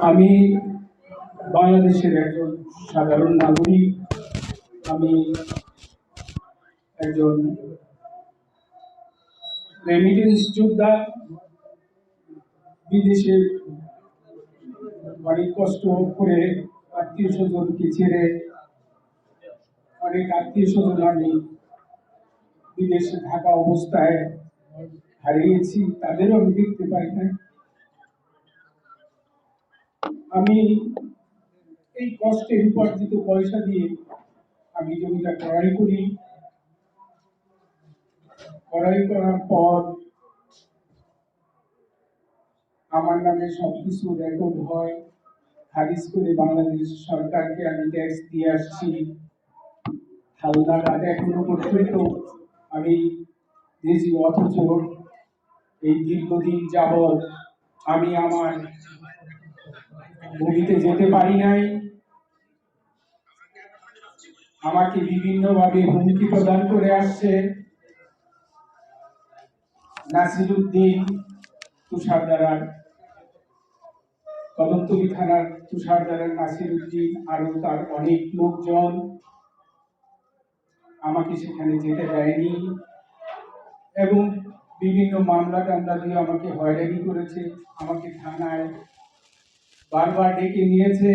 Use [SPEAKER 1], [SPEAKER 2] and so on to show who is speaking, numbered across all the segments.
[SPEAKER 1] আমি বাংলাদেশের একজন সাধারণ নাগরিক। আমি একজন রেমিটেন্স যোদ্ধা। বিদেশে অনেক কষ্ট করে আত্মীয় স্বজনকে ছেড়ে অনেক আত্মীয় স্বজন আমি বিদেশে থাকা অবস্থায় হারিয়েছি। তাদেরও আমি দেখতে পাই না। আমি এই কষ্টের উপার্জিত পয়সা দিয়ে আমি জমিটা ক্রয় করি। ক্রয় করার পর আমার নামে সবকিছু রেকর্ড হয়। খারিজ করে বাংলাদেশ সরকারকে আমি ট্যাক্স দিয়ে আসছি। হালনার আগে এখনও পর্যন্ত আমি দিয়েছি অথচ এই দীর্ঘদিন যাবৎ আমি আমার ভূমিতে যেতে পারি নাই। আমাকে বিভিন্নভাবে হুমকি প্রদান করে আসছে। নাসিরুদ্দিন তুষারদারার কদমতলী থানার তুষারদারার নাসিরুদ্দিন আরও তার অনেক লোকজন আমাকে সেখানে যেতে দেয়নি এবং বিভিন্ন মামলা টামলা দিয়ে আমাকে হয়রানি করেছে। আমাকে থানায় বারবার ডেকে নিয়েছে।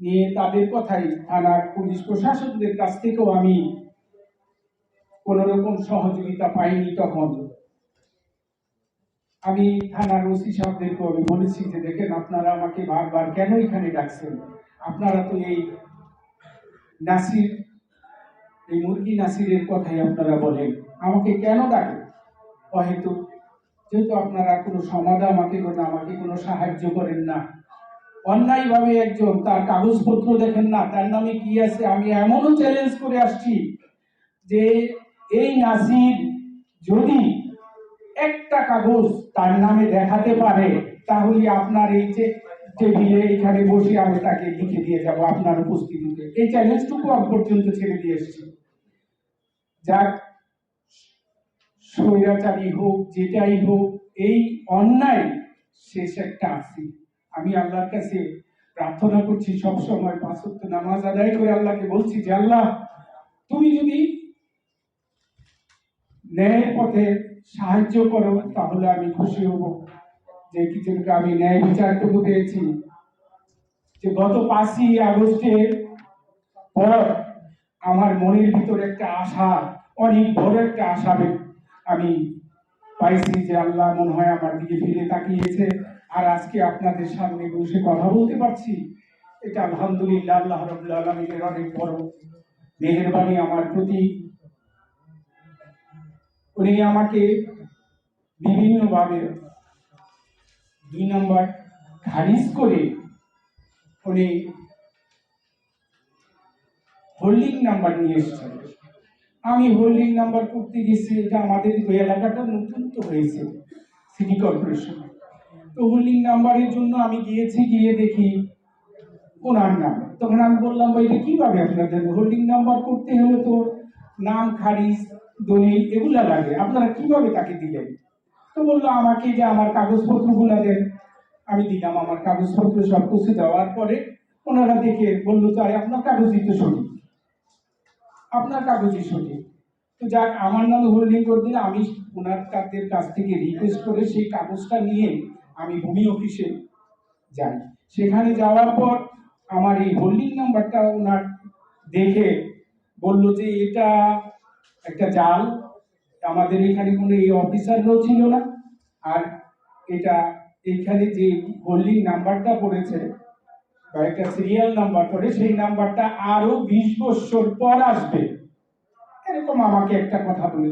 [SPEAKER 1] নিয়ে তাদের কথাই থানার পুলিশ প্রশাসকদের কাছ থেকেও আমি কোন রকম সহযোগিতা পাইনি তখন। আমি থানার ওসি সাহেবদেরকে আমি বলেছি যে, দেখেন, আপনারা আমাকে বারবার কেন এখানে ডাকছেন? আপনারা তো এই নাসির, এই মুরগি নাসিরের কথাই আপনারা বলেন। আমাকে কেন ডাকেন? হয়তো যেহেতু আপনারা কোনো সমাধান আমাকে করেন আমাকে কোনো সাহায্য করেন না। অন্যায়ভাবে একজন তার কাগজপত্র দেখেন না, তার নামে কি আছে, আমি এমনও চ্যালেঞ্জ করে আসছি যে এই নাসির যদি একটা কাগজ তার নামে দেখাতে পারে, তাহলে আপনার এই যে টেবিলে এখানে বসে আমি তাকে লিখে দিয়ে যাব আপনার উপস্থিতিতে। এই চ্যালেঞ্জটুকু আমি পর্যন্ত ছেড়ে দিয়ে এসেছি। যাক স্বৈরাচারী হোক, যেটাই হোক, এই অন্যায় শেষ একটা আসি। আমি আল্লাহর কাছে প্রার্থনা করছি সব সময় পাঁচ ওয়াক্ত নামাজ আদায় করে আল্লাহকে বলছি যে, আল্লাহ, তুমি যদি ন্যায়ের পথে সাহায্য করো, তাহলে আমি খুশি হব। যে কিছুকে আমি ন্যায় বিচারটুকু পেয়েছি। যে গত পাঁচই আগস্টের পর আমার মনের ভিতর একটা আশা, অনেক বড় একটা আশা আমি পাইছি যে আল্লাহ মনে হয় আমার দিকে ফিরে তাকিয়েছে। আর আজকে আপনাদের সামনে বসে কথা বলতে পারছি। এটা আলহামদুলিল্লাহ, আল্লাহ রবুল্লা আলমীর অনেক বড় মেহরবানি আমার প্রতি। উনি আমাকে বিভিন্নভাবে দুই নম্বর খারিজ করে উনি হোল্ডিং নাম্বার নিয়ে এসেছেন। আমি হোল্ডিং নাম্বার করতে গেছি, এটা আমাদের ওই এলাকাটা নতুন তো হয়েছে সিটি কর্পোরেশন তো হোল্ডিং নাম্বারের জন্য আমি গিয়েছি, গিয়ে দেখি ওনার নাম। তখন আমি বললাম, ভাই, এটা কীভাবে আপনাদের? হোল্ডিং নাম্বার করতে হলে তো নাম, খারিজ, দলিল এগুলা লাগে। আপনারা কীভাবে তাকে দিলেন? তো বলল, আমাকে যে আমার কাগজপত্রগুলো দেন। আমি দিলাম, আমার কাগজপত্র সব কিছু দেওয়ার পরে ওনারা দেখে বলল তাই আপনার কাগজই তো সঠিক। আপনার কাগজই সঠিক। তো যাক, আমার নামে হোল্ডিং করে দিলে আমি ওনার তাদের কাছ থেকে রিকোয়েস্ট করে সেই কাগজটা নিয়ে আমি ভূমি অফিসে যাই। সেখানে যাওয়ার পর আমার এই হোল্ডিং নাম্বারটা ওনার দেখে বলল যে এটা একটা জাল। আমাদের এখানে কোনো এই অফিসাররাও ছিল না। আর এটা এখানে যে হোল্ডিং নাম্বারটা পড়েছে বা একটা সিরিয়াল নাম্বার পড়ে সেই নাম্বারটা আরও বিশ বছর পর আসবে। এরকম আমাকে একটা কথা বলে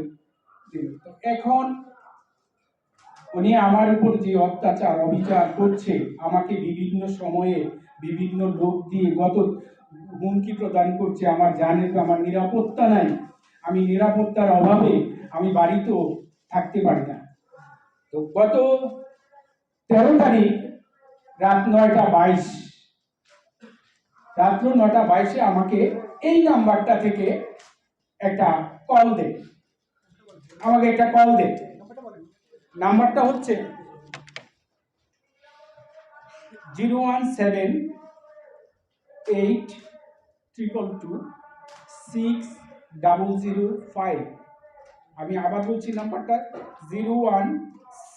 [SPEAKER 1] এখন উনি আমার উপর যে অত্যাচার, অবিচার করছে, আমাকে বিভিন্ন সময়ে বিভিন্ন লোক দিয়ে গত হুমকি প্রদান করছে, আমার জানে তো আমার নিরাপত্তা নাই। আমি নিরাপত্তার অভাবে আমি বাড়িতেও থাকতে পারি না। তো গত তেরো তারিখ রাত নয়টা বাইশ রাত্র নটা বাইশে আমাকে এই নাম্বারটা থেকে একটা কল দে। আমাকে একটা কল দে। নাম্বারটা হচ্ছে zero one seven eight triple two six double zero five. আমি আবার বলছি নাম্বারটা zero one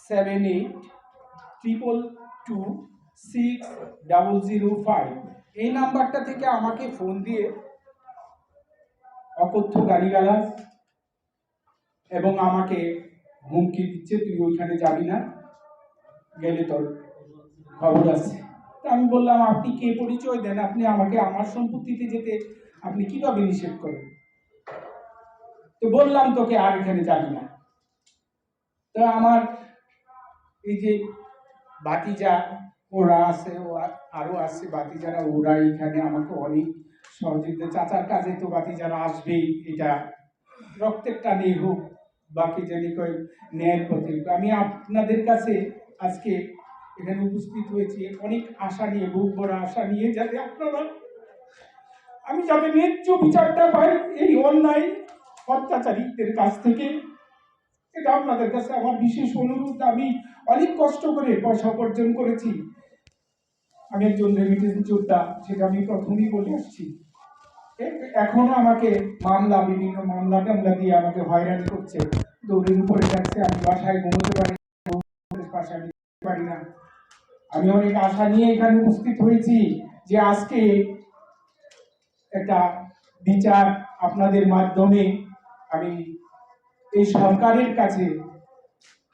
[SPEAKER 1] seven eight triple two six double zero five. এই নাম্বারটা থেকে আমাকে ফোন দিয়ে অকথ্য গালিগালাজ এবং আমাকে হুমকি দিচ্ছে, তুই ওইখানে যাবি না? গেলে তোর খবর আছে আমি বললাম, আপনি কে পরিচয় দেন? আপনি আমাকে আমার সম্পত্তিতে যেতে আপনি কীভাবে নিষেধ করেন? তো বললাম, তোকে আর এখানে যাবি না। তো আমার এই যে বাতিজা ওরা আছে, ও আ- আরও আছে, বাতিজারা, ওরা এখানে আমাকে অনেক সহযোগিতা চাচার কাজে তো বাতি যারা আসবেই, এটা রক্তের টানে হোক বাকি জানি কয় ন্যায়ের পথে আমি আপনাদের কাছে আজকে এখানে উপস্থিত হয়েছি, অনেক আশা নিয়ে বুক ভরা আশা নিয়ে, যাতে আপনারা, আমি যাতে ন্যায্য বিচারটা পাই এই অন্যায় অত্যাচারীদের কাছ থেকে, এটা আপনাদের কাছে আমার বিশেষ অনুরোধ। আমি অনেক কষ্ট করে পয়সা উপার্জন করেছি আমি একজন রেমিটেন্স যোদ্ধা সেটা আমি প্রথমেই বলে আসছি। এখনও আমাকে মামলা, বিভিন্ন মামলা টামলা দিয়ে আমাকে হয়রানি করছে। দৌড়ের উপরে যাচ্ছে, আমি বাসায় ঘুমোতে পারি পাশে আমি পারি না। আমি অনেক আশা নিয়ে এখানে উপস্থিত হয়েছি যে আজকে একটা বিচার আপনাদের মাধ্যমে আমি এই সরকারের কাছে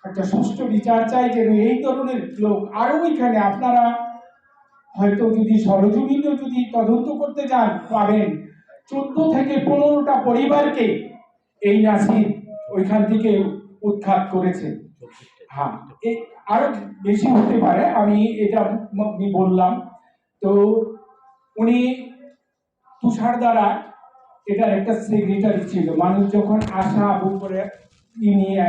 [SPEAKER 1] একটা সুষ্ঠু বিচার চাই যেন এই ধরনের লোক আরও এখানে, আপনারা হয়তো যদি সরজমিনে যদি তদন্ত করতে যান পাবেন চোদ্দ থেকে পনেরোটা পরিবারকে এই নাসির ওইখান থেকে উৎখাত করেছে। হ্যাঁ আরও বেশি হতে পারে, আমি এটা বললাম। তো উনি তুষার দ্বারা এটার একটা সেক্রেটারি ছিল। মানুষ যখন আশা করে নিয়ে